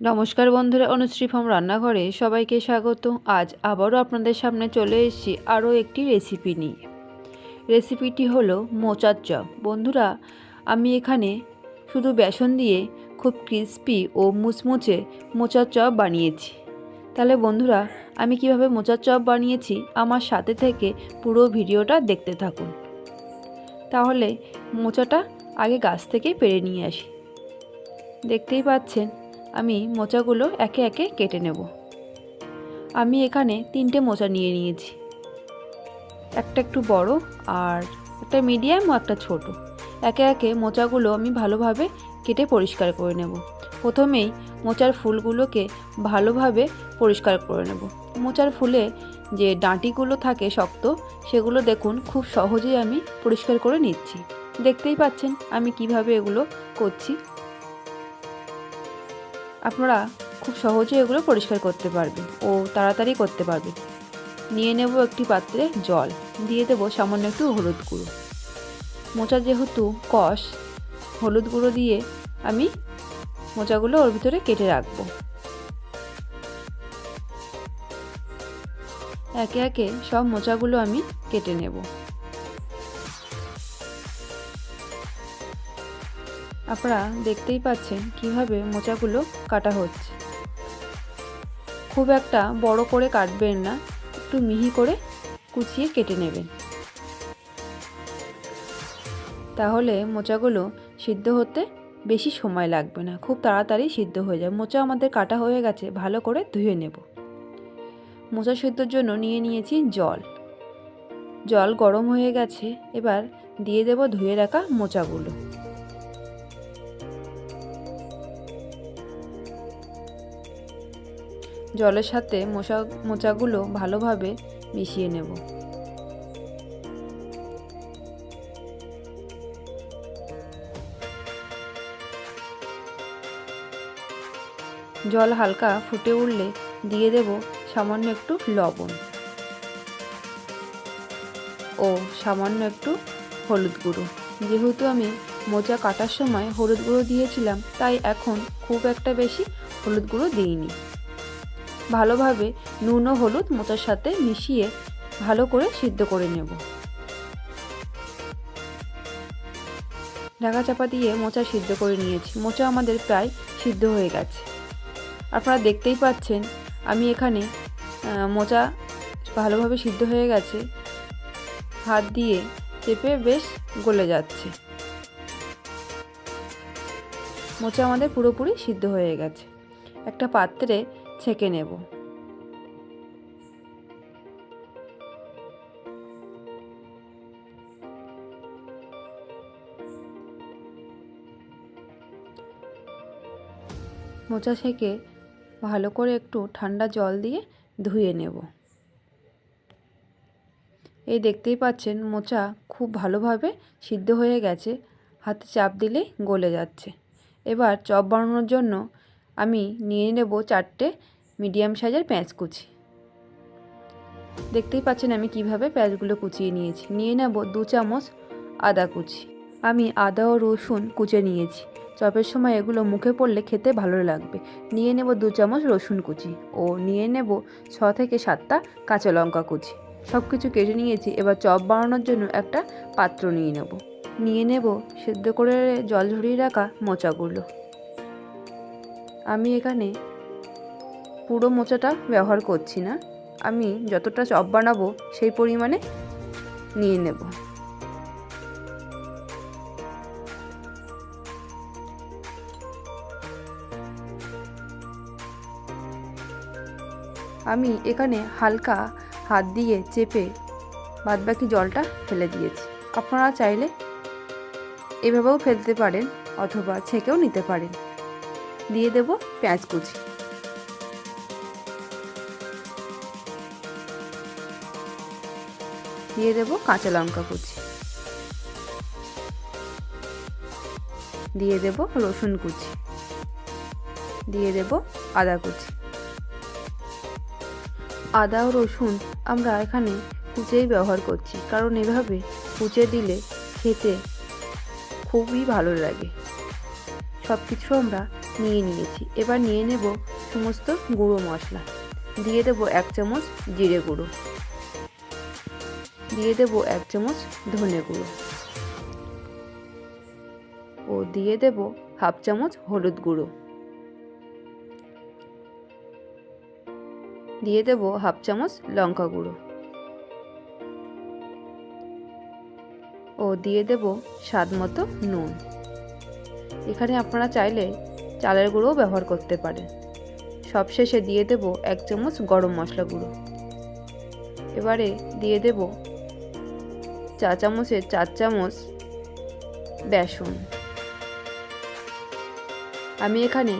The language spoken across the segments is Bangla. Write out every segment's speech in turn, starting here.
নমস্কার বন্ধুরা, অনুশ্রী ফার্ম রান্নাঘরে সবাইকে স্বাগত। আজ আবারও আপনাদের সামনে চলে এসেছি আরও একটি রেসিপি নিয়ে। রেসিপিটি হলো মোচার চপ। বন্ধুরা, আমি এখানে শুধু বেসন দিয়ে খুব ক্রিস্পি ও মুচমুচে মোচার চপ বানিয়েছি। তাহলে বন্ধুরা, আমি কীভাবে মোচার চপ বানিয়েছি আমার সাথে থেকে পুরো ভিডিওটা দেখতে থাকুন। তাহলে মোচাটা আগে গাছ থেকে পেরে নিয়ে আসি। দেখতেই পাচ্ছেন আমি মোচাগুলো একে একে কেটে নেব। আমি এখানে তিনটে মোচা নিয়ে নিয়েছি। একটা একটু বড় আর একটা মিডিয়াম ও একটা ছোট। একে একে মোচাগুলো আমি ভালোভাবে কেটে পরিষ্কার করে নেব। প্রথমেই মোচার ফুলগুলোকে ভালোভাবে পরিষ্কার করে নেব। মোচার ফুলে যে ডাঁটিগুলো থাকে শক্ত, সেগুলো দেখুন খুব সহজেই আমি পরিষ্কার করে নিচ্ছি। দেখতেই পাচ্ছেন আমি কীভাবে এগুলো করছি। আপনারা খুব সহজে এগুলো পরিষ্কার করতে পারবে ও তাড়াতাড়ি করতে পারবে। নিয়ে নেব একটি পাত্রে জল, দিয়ে দেবো সামান্য একটু হলুদ গুঁড়ো। মোচা যেহেতু কষ, হলুদ গুঁড়ো দিয়ে আমি মোচাগুলো ওর ভিতরে কেটে রাখব। একে একে সব মোচাগুলো আমি কেটে নেব। আপনারা দেখতেই পাচ্ছেন কীভাবে মোচাগুলো কাটা হচ্ছে। খুব একটা বড় করে কাটবেন না, একটু মিহি করে কুচিয়ে কেটে নেবেন। তাহলে মোচাগুলো সিদ্ধ হতে বেশি সময় লাগবে না, খুব তাড়াতাড়ি সিদ্ধ হয়ে যায়। মোচা আমাদের কাটা হয়ে গেছে, ভালো করে ধুয়ে নেব। মোচা সিদ্ধর জন্য নিয়ে নিয়েছি জল। জল গরম হয়ে গেছে, এবার দিয়ে দেব ধুয়ে রাখা মোচাগুলো। জলের সাথে মোচা মোচাগুলো ভালোভাবে মিশিয়ে নেব। জল হালকা ফুটে উঠলে দিয়ে দেব সামান্য একটু লবণ ও সামান্য একটু হলুদ গুঁড়ো। যেহেতু আমি মোচা কাটার সময় হলুদ গুঁড়ো দিয়েছিলাম, তাই এখন খুব একটা বেশি হলুদ গুঁড়ো দিইনি। ভালোভাবে নুন ও হলুদ মোচার সাথে মিশিয়ে ভালো করে সিদ্ধ করে নেব। ঢাকা চাপা দিয়ে মোচা সিদ্ধ করে নিয়েছি। মোচা আমাদের প্রায় সিদ্ধ হয়ে গেছে। আপনারা দেখতেই পাচ্ছেন, আমি এখানে মোচা ভালোভাবে সিদ্ধ হয়ে গেছে। হাত দিয়ে চেপে বেশ গলে যাচ্ছে। মোচা আমাদের পুরোপুরি সিদ্ধ হয়ে গেছে। একটা পাত্রে ছেঁকে নেব। মোচা ছেঁকে ভালো করে একটু ঠান্ডা জল দিয়ে ধুয়ে নেব। এই দেখতেই পাচ্ছেন মোচা খুব ভালোভাবে সিদ্ধ হয়ে গেছে, হাতে চাপ দিলেই গলে যাচ্ছে। এবার চপ বানানোর জন্য আমি নিয়ে নেব চারটে মিডিয়াম সাইজের পেঁয়াজ কুচি। দেখতেই পাচ্ছেন আমি কীভাবে পেঁয়াজগুলো কুচিয়ে নিয়েছি। নিয়ে নেব দু চামচ আদা কুচি। আমি আদা ও রসুন কুচে নিয়েছি। চপের সময় এগুলো মুখে পড়লে খেতে ভালো লাগবে। নিয়ে নেব দু চামচ রসুন কুচি ও নিয়ে নেব ছ থেকে সাতটা কাঁচা লঙ্কা কুচি। সব কিছু কেটে নিয়েছি, এবার চপ বানানোর জন্য একটা পাত্র নিয়ে নেব। নিয়ে নেব সেদ্ধ করে জল ঝরিয়ে রাখা মোচাগুলো। আমি এখানে পুরো মোচাটা ব্যবহার করছি না। আমি যতটা চপ বানাবো সেই পরিমাণে নিয়ে নেব। আমি এখানে হালকা হাত দিয়ে চেপে বাদবাকি জলটা ফেলে দিয়েছি। আপনারা চাইলে এভাবেও ফেলতে পারেন অথবা ছেঁকেও নিতে পারেন। দিয়ে দেব পেঁয়াজ কুচি। দিয়ে দেব কাঁচা লঙ্কা কুচি। দিয়ে দেব রসুন কুচি। দিয়ে দেব আদা কুচি। আদা ও রসুন আমরা এখানে কুচেই ব্যবহার করছি, কারণ এভাবে কুচে দিলে খেতে খুবই ভালো লাগে। সব কিছু আমরা নিয়ে নিয়েছি। এবার নিয়ে নেব সমস্ত গুঁড়ো মশলা। দিয়ে দেব এক চামচ জিরে গুঁড়ো। দিয়ে দেব এক চামচ ধনে গুঁড়ো। ও দিয়ে দেব হাফ চামচ হলুদ গুঁড়ো। দিয়ে দেব হাফ চামচ লঙ্কা গুঁড়ো। ও দিয়ে দেব স্বাদ মতো নুন। এখানে আপনারা চাইলে চালের গুঁড়োও ব্যবহার করতে পারেন। সবশেষে দিয়ে দেব এক চামচ গরম মশলা গুঁড়ো। এবারে দিয়ে দেব চা চামচের চার চামচ বেসন। আমি এখানে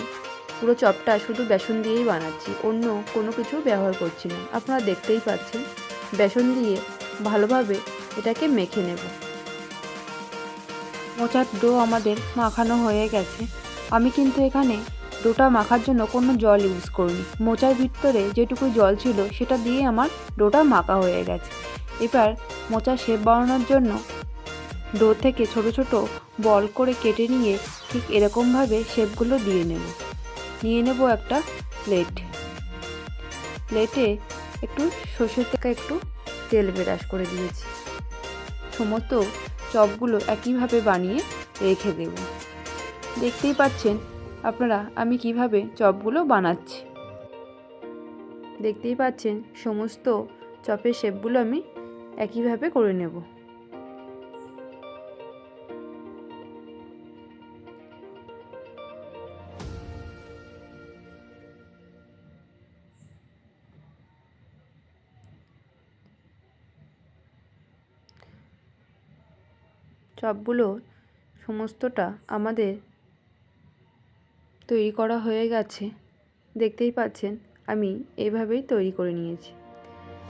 পুরো চপটা শুধু বেসন দিয়েই বানাচ্ছি, অন্য কোনো কিছু ব্যবহার করছি না। আপনারা দেখতেই পাচ্ছেন, বেসন দিয়ে ভালোভাবে এটাকে মেখে নেব। মোচার ডো আমাদের মাখানো হয়ে গেছে। আমি কিন্তু এখানে ডোটা মাখার জন্য কোনো জল ইউজ করিনি। মোচার ভিতরে যেটুকু জল ছিল, সেটা দিয়ে আমার ডোটা মাখা হয়ে গেছে। এবার মোচার শেপ বানানোর জন্য ডো থেকে ছোট ছোট বল করে কেটে নিয়ে ঠিক এরকমভাবে শেপগুলো দিয়ে নেব। নিয়ে নেব একটা প্লেট। প্লেটে একটু সর্ষের থেকে একটু তেল বেরাস করে দিয়েছি। সমস্ত চপগুলো একইভাবে বানিয়ে রেখে দেব। দেখতেই পাচ্ছেন আপনারা আমি কীভাবে চপগুলো বানাচ্ছি। দেখতেই পাচ্ছেন সমস্ত চপের শেপগুলো আমি একইভাবে করে নেব। চপগুলো সমস্তটা আমাদের তৈরি করা হয়ে গেছে। দেখতেই পাচ্ছেন, আমি এইভাবেই তৈরি করে নিয়েছি।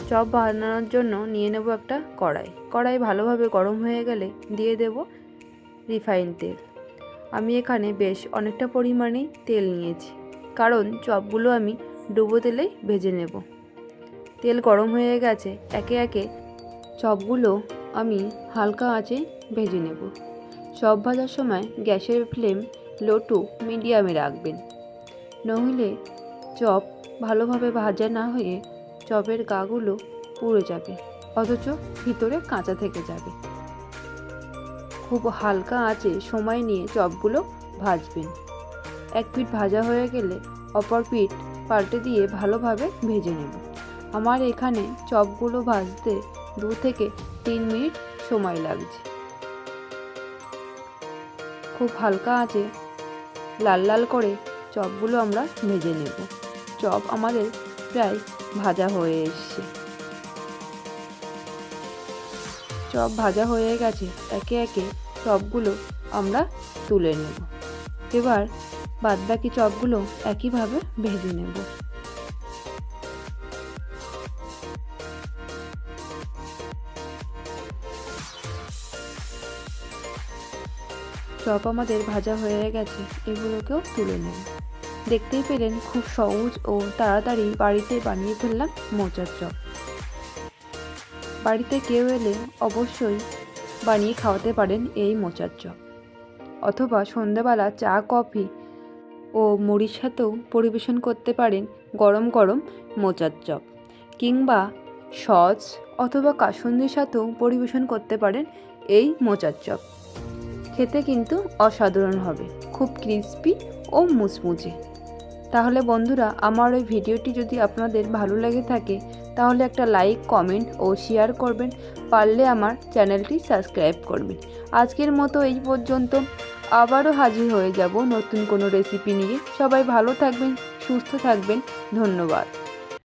চপ বানানোর জন্য নিয়ে নেব একটা কড়াই। কড়াই ভালোভাবে গরম হয়ে গেলে দিয়ে দেব রিফাইন তেল। আমি এখানে বেশ অনেকটা পরিমাণে তেল নিয়েছি, কারণ চপগুলো আমি ডুবো তেলেই ভেজে নেব। তেল গরম হয়ে গেছে, একে একে চপগুলো আমি হালকা আঁচে ভেজে নেব। চপ ভাজার সময় গ্যাসের ফ্লেম লো টু মিডিয়ামে রাখবেন। নইলে চপ ভালোভাবে ভাজা না হয়ে চপের গাগুলো পুড়ে যাবে, অথচ ভিতরে কাঁচা থেকে যাবে। খুব হালকা আঁচে সময় নিয়ে চপগুলো ভাজবেন। এক পিঠ ভাজা হয়ে গেলে অপর পিঠ পাল্টে দিয়ে ভালোভাবে ভেজে নেব। আমার এখানে চপগুলো ভাজতে দু থেকে তিন মিনিট সময় লাগছে। খুব হালকা আঁচে লাল লাল করে চপগুলো আমরা ভেজে নেব। চপ আমাদের প্রায় ভাজা হয়ে এসছে। চপ ভাজা হয়ে গেছে, একে একে চপগুলো আমরা তুলে নেব। এবার বাদবাকি চপগুলো একইভাবে ভেজে নেব। চপ আমাদের ভাজা হয়ে গেছে, এগুলোকেও তুলে নেব। দেখতেই পেলেন খুব সহজ ও তাড়াতাড়ি বাড়িতে বানিয়ে ফেললাম মোচার চপ। বাড়িতে কেউ এলে অবশ্যই বানিয়ে খাওয়াতে পারেন এই মোচার চপ। অথবা সন্ধ্যাবেলা চা, কফি ও মুড়ির সাথেও পরিবেশন করতে পারেন গরম গরম মোচার চপ। কিংবা সস অথবা কাসুন্দির সাথেও পরিবেশন করতে পারেন এই মোচার চপ। খেতে কিন্তু অসাধারণ হবে, খুব ক্রিস্পি ও মুচমুচে। তাহলে বন্ধুরা, আমার ওই ভিডিওটি যদি আপনাদের ভালো লেগে থাকে, তাহলে একটা লাইক, কমেন্ট ও শেয়ার করবেন। পারলে আমার চ্যানেলটি সাবস্ক্রাইব করবেন। আজকের মতো এই পর্যন্ত। আবারও হাজির হয়ে যাব নতুন কোনো রেসিপি নিয়ে। সবাই ভালো থাকবেন, সুস্থ থাকবেন। ধন্যবাদ।